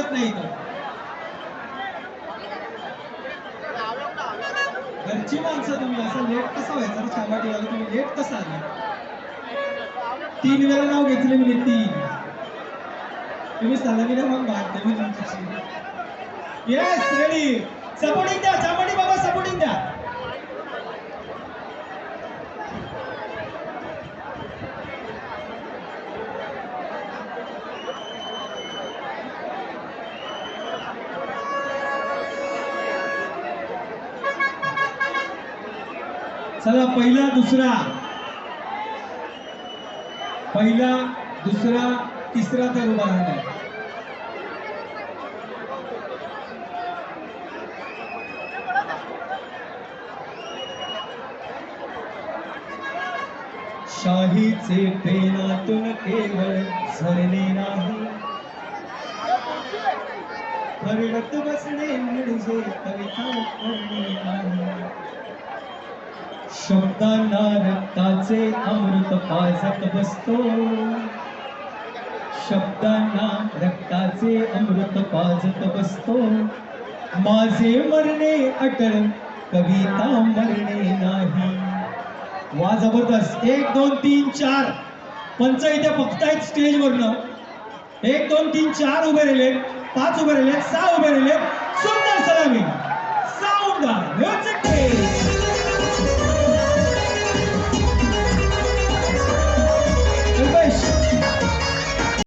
थांबत नाही घरची माणसं तुम्ही असं लेट कसं व्हायचं? सांगा चामाटीवाला तुम्ही लेट कसं आले? तीन वेळा नाव घेतले मी तीन. तुम्ही सलामीला मग भागते मी तुमच्याशी. येस रेडी सपोर्टिंग द्या चामाटी सपोर्टिंग द्या चला पहिला दुसरा. पहिला दुसरा तिसरा तर उभा राहणार. शाहीचे पेनातून केवळ झरणे नाही. हरडत बसणे म्हणजे कविता शब्दांना रक्ताचे अमृत पाजत बसतो. शब्दांना रक्ताचे अमृत पाजत बसतो. माझे मरणे अटळ कविता मरणे नाही. वा जबरदस्त. एक दोन तीन चार. पंच इथे बघतायत स्टेजवरनं. एक दोन तीन चार उभे राहिले पाच उभे राहिले सहा उभे राहिले.